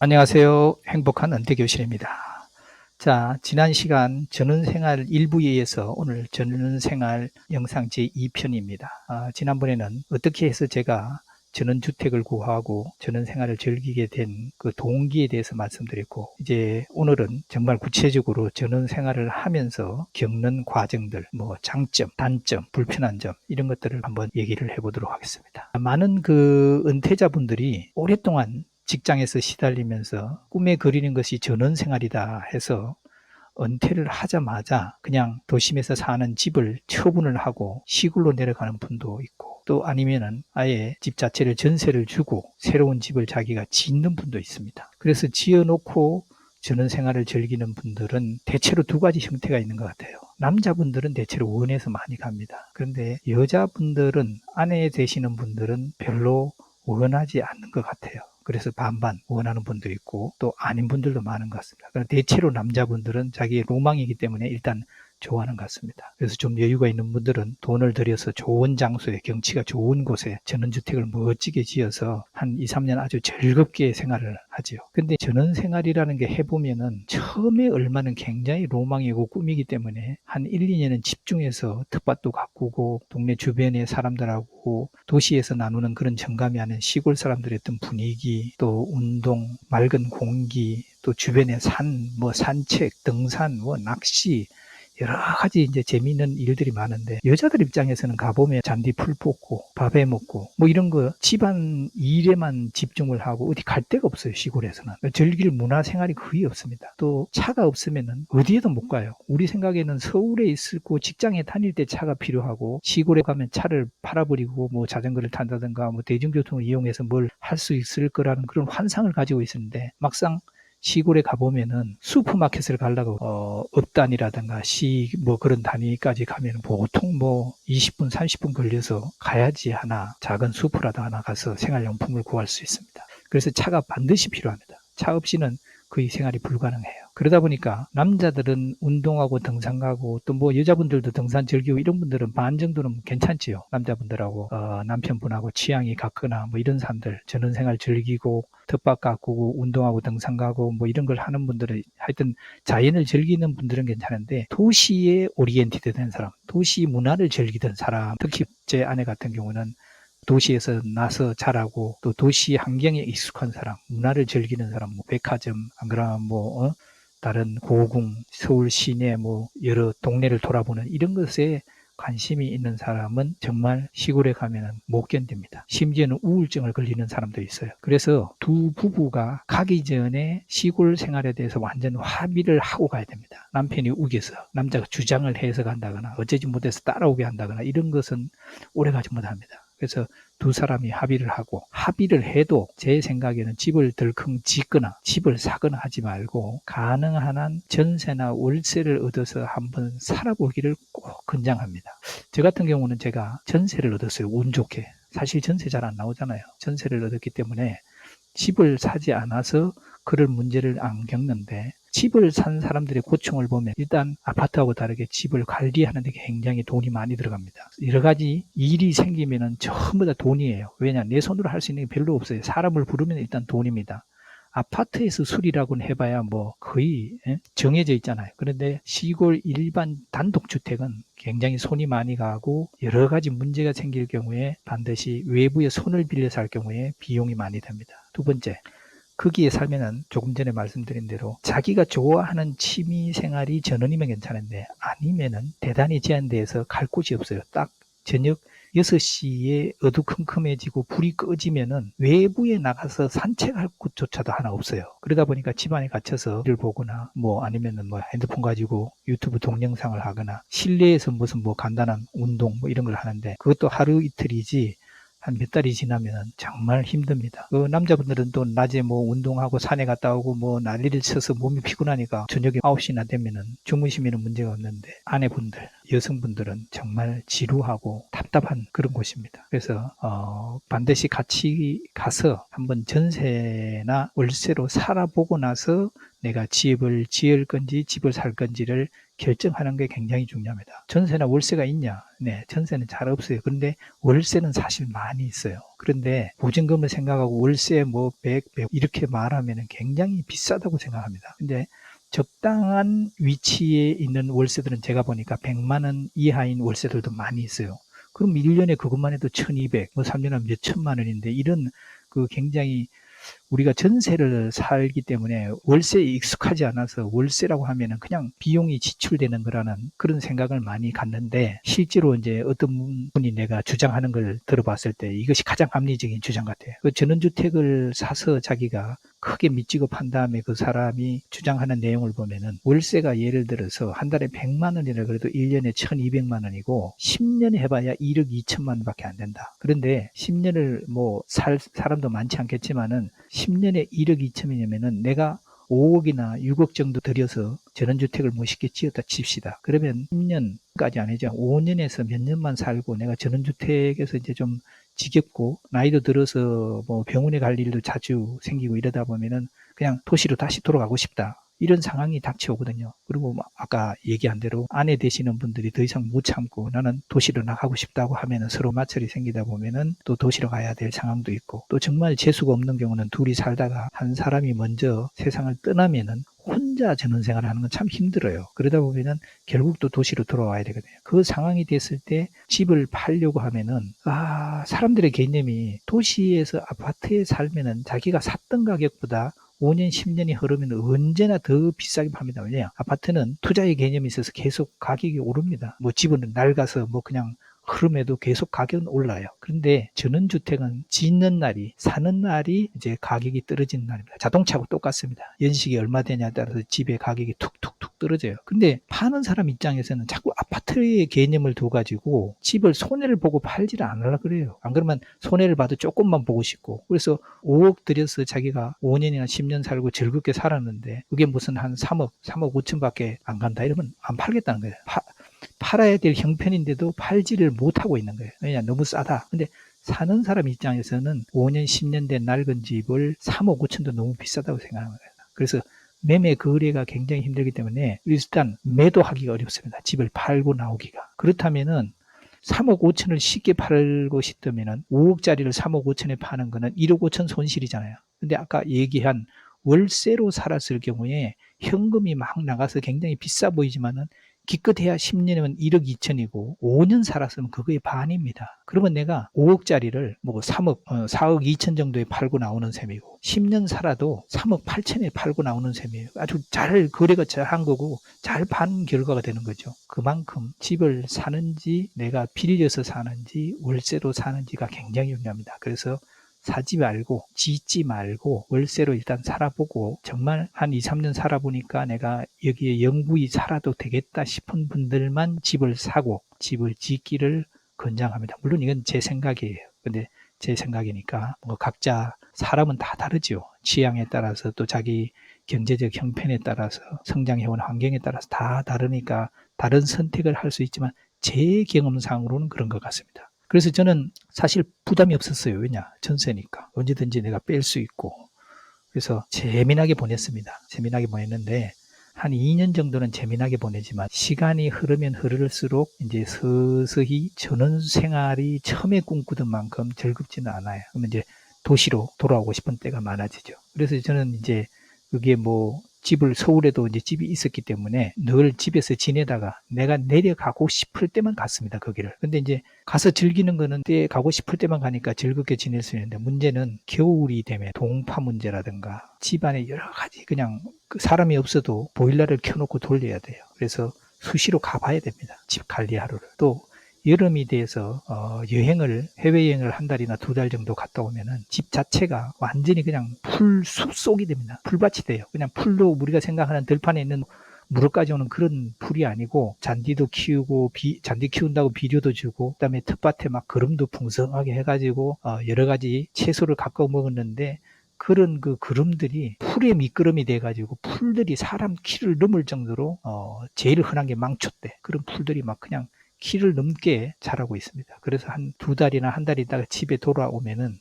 안녕하세요. 행복한 은퇴교실입니다. 자, 지난 시간 전원생활 1부에 이어서 오늘 전원생활 영상 제2편입니다. 아, 지난번에는 어떻게 해서 제가 전원주택을 구하고 전원생활을 즐기게 된 그 동기에 대해서 말씀드렸고, 이제 오늘은 정말 구체적으로 전원생활을 하면서 겪는 과정들, 뭐 장점, 단점, 불편한 점, 이런 것들을 한번 얘기를 해보도록 하겠습니다. 많은 그 은퇴자분들이 오랫동안 직장에서 시달리면서 꿈에 그리는 것이 전원 생활이다 해서 은퇴를 하자마자 그냥 도심에서 사는 집을 처분을 하고 시골로 내려가는 분도 있고 또 아니면은 아예 집 자체를 전세를 주고 새로운 집을 자기가 짓는 분도 있습니다. 그래서 지어놓고 전원 생활을 즐기는 분들은 대체로 두 가지 형태가 있는 것 같아요. 남자분들은 대체로 원해서 많이 갑니다. 그런데 여자분들은 아내 되시는 분들은 별로 원하지 않는 것 같아요. 그래서 반반 원하는 분도 있고 또 아닌 분들도 많은 것 같습니다. 그러나 대체로 남자분들은 자기의 로망이기 때문에 일단 좋아하는 것 같습니다. 그래서 좀 여유가 있는 분들은 돈을 들여서 좋은 장소에 경치가 좋은 곳에 전원주택을 멋지게 지어서 한 2, 3년 아주 즐겁게 생활을 하지요. 근데 전원 생활이라는 게 해보면은 처음에 얼마는 굉장히 로망이고 꿈이기 때문에 한 1, 2년은 집중해서 텃밭도 가꾸고 동네 주변의 사람들하고 도시에서 나누는 그런 정감이 아닌 시골 사람들의 어떤 분위기 또 운동, 맑은 공기 또 주변의 산, 뭐 산책, 등산, 뭐 낚시 여러 가지 이제 재미있는 일들이 많은데 여자들 입장에서는 가보면 잔디 풀 뽑고 밥해 먹고 뭐 이런 거 집안 일에만 집중을 하고 어디 갈 데가 없어요 시골에서는. 즐길 문화 생활이 거의 없습니다. 또 차가 없으면은 어디에도 못 가요. 우리 생각에는 서울에 있고 직장에 다닐 때 차가 필요하고 시골에 가면 차를 팔아버리고 뭐 자전거를 탄다든가 뭐 대중교통을 이용해서 뭘 할 수 있을 거라는 그런 환상을 가지고 있었는데 막상 시골에 가보면은 슈퍼마켓을 가려고 어, 읍단이라든가 시 뭐 그런 단위까지 가면 보통 뭐 20분 30분 걸려서 가야지 하나 작은 슈퍼라도 하나 가서 생활용품을 구할 수 있습니다. 그래서 차가 반드시 필요합니다. 차 없이는 거의 생활이 불가능해요. 그러다 보니까 남자들은 운동하고 등산 가고 또 뭐 여자분들도 등산 즐기고 이런 분들은 반 정도는 괜찮지요. 남자분들하고 어, 남편분하고 취향이 같거나 뭐 이런 사람들 전원생활 즐기고 텃밭 가꾸고 운동하고 등산 가고 뭐 이런 걸 하는 분들은 하여튼 자연을 즐기는 분들은 괜찮은데 도시에 오리엔티드 된 사람, 도시 문화를 즐기던 사람, 특히 제 아내 같은 경우는 도시에서 나서 자라고 또 도시 환경에 익숙한 사람, 문화를 즐기는 사람, 뭐 백화점, 안 그러면 뭐 어? 다른 고궁, 서울 시내 뭐 여러 동네를 돌아보는 이런 것에 관심이 있는 사람은 정말 시골에 가면은 못 견딥니다. 심지어는 우울증을 걸리는 사람도 있어요. 그래서 두 부부가 가기 전에 시골 생활에 대해서 완전 합의를 하고 가야 됩니다. 남편이 우겨서 남자가 주장을 해서 간다거나 어쩌지 못해서 따라오게 한다거나 이런 것은 오래 가지 못합니다. 그래서 두 사람이 합의를 하고 합의를 해도 제 생각에는 집을 덜컹 짓거나 집을 사거나 하지 말고 가능한 한 전세나 월세를 얻어서 한번 살아보기를 꼭 권장합니다. 저 같은 경우는 제가 전세를 얻었어요. 운 좋게. 사실 전세 잘 안 나오잖아요. 전세를 얻었기 때문에 집을 사지 않아서 그럴 문제를 안 겪는데 집을 산 사람들의 고충을 보면 일단 아파트하고 다르게 집을 관리하는 데 굉장히 돈이 많이 들어갑니다. 여러 가지 일이 생기면은 전부 다 돈이에요. 왜냐? 내 손으로 할 수 있는 게 별로 없어요. 사람을 부르면 일단 돈입니다. 아파트에서 수리라고는 해봐야 뭐 거의 예? 정해져 있잖아요. 그런데 시골 일반 단독주택은 굉장히 손이 많이 가고 여러 가지 문제가 생길 경우에 반드시 외부의 손을 빌려서 할 경우에 비용이 많이 됩니다. 두 번째, 거기에 살면은 조금 전에 말씀드린 대로 자기가 좋아하는 취미 생활이 전원이면 괜찮은데 아니면은 대단히 제한돼서 갈 곳이 없어요. 딱 저녁 6시에 어두컴컴해지고 불이 꺼지면은 외부에 나가서 산책할 곳조차도 하나 없어요. 그러다 보니까 집안에 갇혀서 를 보거나 뭐 아니면은 뭐 핸드폰 가지고 유튜브 동영상을 하거나 실내에서 무슨 뭐 간단한 운동 뭐 이런 걸 하는데 그것도 하루 이틀이지 한 몇 달이 지나면 정말 힘듭니다. 그 남자분들은 또 낮에 뭐 운동하고 산에 갔다 오고 뭐 난리를 쳐서 몸이 피곤하니까 저녁에 9시나 되면은 주무시면 문제가 없는데 아내분들 여성분들은 정말 지루하고 답답한 그런 곳입니다. 그래서 어, 반드시 같이 가서 한번 전세나 월세로 살아보고 나서 내가 집을 지을 건지 집을 살 건지를 결정하는 게 굉장히 중요합니다. 전세나 월세가 있냐? 네, 전세는 잘 없어요. 그런데 월세는 사실 많이 있어요. 그런데 보증금을 생각하고 월세 뭐 100, 100 이렇게 말하면 굉장히 비싸다고 생각합니다. 근데 적당한 위치에 있는 월세들은 제가 보니까 100만 원 이하인 월세들도 많이 있어요. 그럼 1년에 그것만 해도 1200, 뭐 3년 하면 몇 천만 원인데 이런 그 굉장히 우리가 전세를 살기 때문에 월세에 익숙하지 않아서 월세라고 하면은 그냥 비용이 지출되는 거라는 그런 생각을 많이 갖는데 실제로 이제 어떤 분이 내가 주장하는 걸 들어봤을 때 이것이 가장 합리적인 주장 같아요. 그 전원주택을 사서 자기가 크게 판 다음에 그 사람이 주장하는 내용을 보면은 월세가 예를 들어서 한 달에 100만 원이라 그래도 1년에 1200만 원이고 10년 해봐야 1억 2천만 원밖에 안 된다. 그런데 10년을 뭐 살 사람도 많지 않겠지만은 10년에 1억 2천이냐면은 내가 5억이나 6억 정도 들여서 전원주택을 멋있게 지었다 칩시다. 그러면 10년까지 아니죠. 5년에서 몇 년만 살고 내가 전원주택에서 이제 좀 지겹고 나이도 들어서 뭐 병원에 갈 일도 자주 생기고 이러다 보면은 그냥 도시로 다시 돌아가고 싶다. 이런 상황이 닥쳐오거든요. 그리고 뭐 아까 얘기한 대로 아내 되시는 분들이 더 이상 못 참고 나는 도시로 나가고 싶다고 하면은 서로 마찰이 생기다 보면은 또 도시로 가야 될 상황도 있고 또 정말 재수가 없는 경우는 둘이 살다가 한 사람이 먼저 세상을 떠나면은 혼자 전원 생활을 하는 건 참 힘들어요. 그러다 보면은 결국 또 도시로 돌아와야 되거든요. 그 상황이 됐을 때 집을 팔려고 하면은 아 사람들의 개념이 도시에서 아파트에 살면은 자기가 샀던 가격보다 5년, 10년이 흐르면 언제나 더 비싸게 팝니다. 왜냐? 아파트는 투자의 개념이 있어서 계속 가격이 오릅니다. 뭐 집은 낡아서 뭐 그냥 흐름에도 계속 가격은 올라요. 그런데 전원주택은 짓는 날이, 사는 날이 이제 가격이 떨어지는 날입니다. 자동차하고 똑같습니다. 연식이 얼마 되냐에 따라서 집의 가격이 툭툭툭 떨어져요. 근데 파는 사람 입장에서는 자꾸 아파트의 개념을 둬가지고 집을 손해를 보고 팔지를 않으려 그래요. 안 그러면 손해를 봐도 조금만 보고 싶고. 그래서 5억 들여서 자기가 5년이나 10년 살고 즐겁게 살았는데 그게 무슨 한 3억, 3억 5천밖에 안 간다 이러면 안 팔겠다는 거예요. 파, 팔아야 될 형편인데도 팔지를 못하고 있는 거예요. 왜냐, 너무 싸다. 근데 사는 사람 입장에서는 5년, 10년 된 낡은 집을 3억 5천도 너무 비싸다고 생각하는 거예요. 그래서 매매 거래가 굉장히 힘들기 때문에 일단 매도하기가 어렵습니다. 집을 팔고 나오기가. 그렇다면은 3억 5천을 쉽게 팔고 싶다면은 5억짜리를 3억 5천에 파는 거는 1억 5천 손실이잖아요. 근데 아까 얘기한 월세로 살았을 경우에 현금이 막 나가서 굉장히 비싸 보이지만은 기껏해야 10년이면 1억 2천이고 5년 살았으면 그거의 반입니다. 그러면 내가 5억짜리를 뭐 3억, 어, 4억 2천 정도에 팔고 나오는 셈이고 10년 살아도 3억 8천에 팔고 나오는 셈이에요. 아주 잘 거래가 잘 한 거고 잘 판 결과가 되는 거죠. 그만큼 집을 사는지 내가 빌려서 사는지 월세로 사는지가 굉장히 중요합니다. 그래서 사지 말고 짓지 말고 월세로 일단 살아보고 정말 한 2, 3년 살아보니까 내가 여기에 영구히 살아도 되겠다 싶은 분들만 집을 사고 집을 짓기를 권장합니다. 물론 이건 제 생각이에요. 근데 제 생각이니까 뭐 각자 사람은 다 다르죠. 취향에 따라서 또 자기 경제적 형편에 따라서 성장해온 환경에 따라서 다 다르니까 다른 선택을 할 수 있지만 제 경험상으로는 그런 것 같습니다. 그래서 저는 사실 부담이 없었어요. 왜냐? 전세니까. 언제든지 내가 뺄 수 있고. 그래서 재미나게 보냈습니다. 재미나게 보냈는데, 한 2년 정도는 재미나게 보내지만, 시간이 흐르면 흐를수록 이제 서서히 전원 생활이 처음에 꿈꾸던 만큼 즐겁지는 않아요. 그러면 이제 도시로 돌아오고 싶은 때가 많아지죠. 그래서 저는 이제 그게 뭐 집을 서울에도 이제 집이 있었기 때문에 늘 집에서 지내다가 내가 내려가고 싶을 때만 갔습니다. 거기를. 근데 이제 가서 즐기는 거는 때 가고 싶을 때만 가니까 즐겁게 지낼 수 있는데 문제는 겨울이 되면 동파 문제라든가 집안에 여러 가지 그냥 그 사람이 없어도 보일러를 켜놓고 돌려야 돼요. 그래서 수시로 가봐야 됩니다. 집 관리 하루를. 또 여름이 돼서 어, 여행을 해외여행을 한 달이나 두 달 정도 갔다 오면은 집 자체가 완전히 그냥 풀 숲속이 됩니다. 풀밭이 돼요. 그냥 풀로 우리가 생각하는 들판에 있는 무릎까지 오는 그런 풀이 아니고 잔디도 키우고 비, 잔디 키운다고 비료도 주고 그다음에 텃밭에 막 거름도 풍성하게 해가지고 어, 여러 가지 채소를 가꿔 먹었는데 그런 그 구름들이 풀에 미끄럼이 돼가지고 풀들이 사람 키를 넘을 정도로 어, 제일 흔한 게 망초대 그런 풀들이 막 그냥 키를 넘게 자라고 있습니다. 그래서 한 두 달이나 한 달 있다가 집에 돌아오면은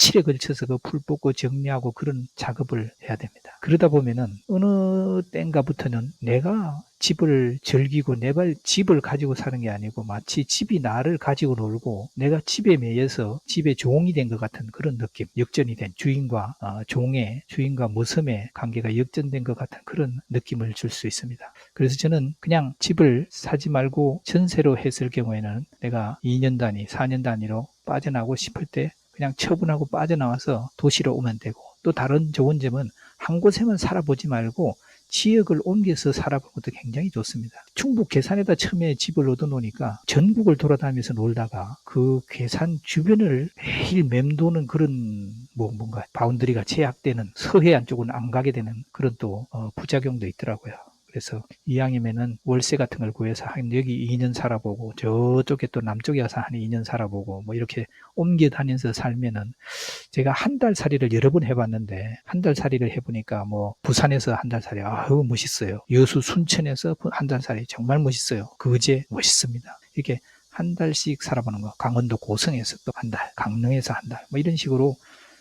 며칠에 걸쳐서 그 풀 뽑고 정리하고 그런 작업을 해야 됩니다. 그러다 보면은 어느 땐가부터는 내가 집을 즐기고 내가 집을 가지고 사는 게 아니고 마치 집이 나를 가지고 놀고 내가 집에 매여서 집의 종이 된 것 같은 그런 느낌 역전이 된 주인과 어, 종의 주인과 모섬의 관계가 역전된 것 같은 그런 느낌을 줄 수 있습니다. 그래서 저는 그냥 집을 사지 말고 전세로 했을 경우에는 내가 2년 단위, 4년 단위로 빠져나오고 싶을 때 그냥 처분하고 빠져나와서 도시로 오면 되고 또 다른 좋은 점은 한 곳에만 살아보지 말고 지역을 옮겨서 살아보는 것도 굉장히 좋습니다. 충북 괴산에다 처음에 집을 얻어놓으니까 전국을 돌아다니면서 놀다가 그 괴산 주변을 매일 맴도는 그런 뭐 뭔가 바운드리가 제약되는 서해안 쪽은 안 가게 되는 그런 또 어, 부작용도 있더라고요. 그래서 이왕이면은 월세 같은 걸 구해서 한 여기 2년 살아보고 저쪽에 또 남쪽에 가서 한 2년 살아보고 뭐 이렇게 옮겨 다니면서 살면은 제가 한 달 살이를 여러 번 해봤는데 한 달 살이를 해보니까 뭐 부산에서 한 달 살이 아유 멋있어요. 여수 순천에서 한 달 살이 정말 멋있어요. 그제 멋있습니다. 이렇게 한 달씩 살아보는 거. 강원도 고성에서 또 한 달, 강릉에서 한 달, 뭐 이런 식으로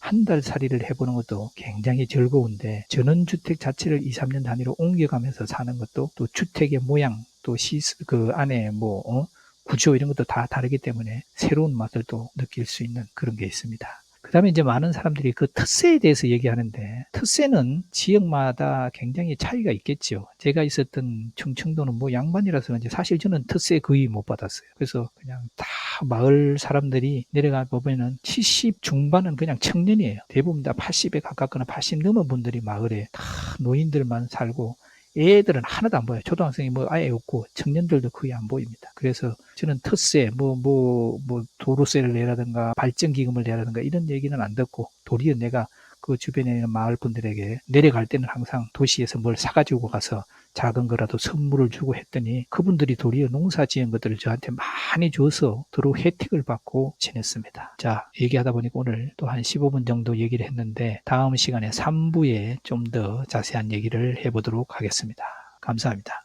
한 달 살이를 해보는 것도 굉장히 즐거운데 전원주택 자체를 2, 3년 단위로 옮겨가면서 사는 것도 또 주택의 모양 또 시, 그 안에 뭐, 어? 구조 이런 것도 다 다르기 때문에 새로운 맛을 또 느낄 수 있는 그런 게 있습니다. 그 다음에 이제 많은 사람들이 그 특세에 대해서 얘기하는데 특세는 지역마다 굉장히 차이가 있겠죠. 제가 있었던 충청도는 뭐 양반이라서 그런지 사실 저는 특세 거의 못 받았어요. 그래서 그냥 다 마을 사람들이 내려가 보면은 70 중반은 그냥 청년이에요. 대부분 다 80에 가깝거나 80 넘은 분들이 마을에 다 노인들만 살고 애들은 하나도 안 보여요. 초등학생이 뭐 아예 없고 청년들도 거의 안 보입니다. 그래서 저는 특세, 뭐, 뭐, 뭐, 도로세를 내라든가 발전기금을 내라든가 이런 얘기는 안 듣고 도리어 내가 그 주변에 있는 마을 분들에게 내려갈 때는 항상 도시에서 뭘 사가지고 가서 작은 거라도 선물을 주고 했더니 그분들이 도리어 농사 지은 것들을 저한테 많이 줘서 도로 혜택을 받고 지냈습니다. 자, 얘기하다 보니까 오늘 또 한 15분 정도 얘기를 했는데 다음 시간에 3부에 좀 더 자세한 얘기를 해보도록 하겠습니다. 감사합니다.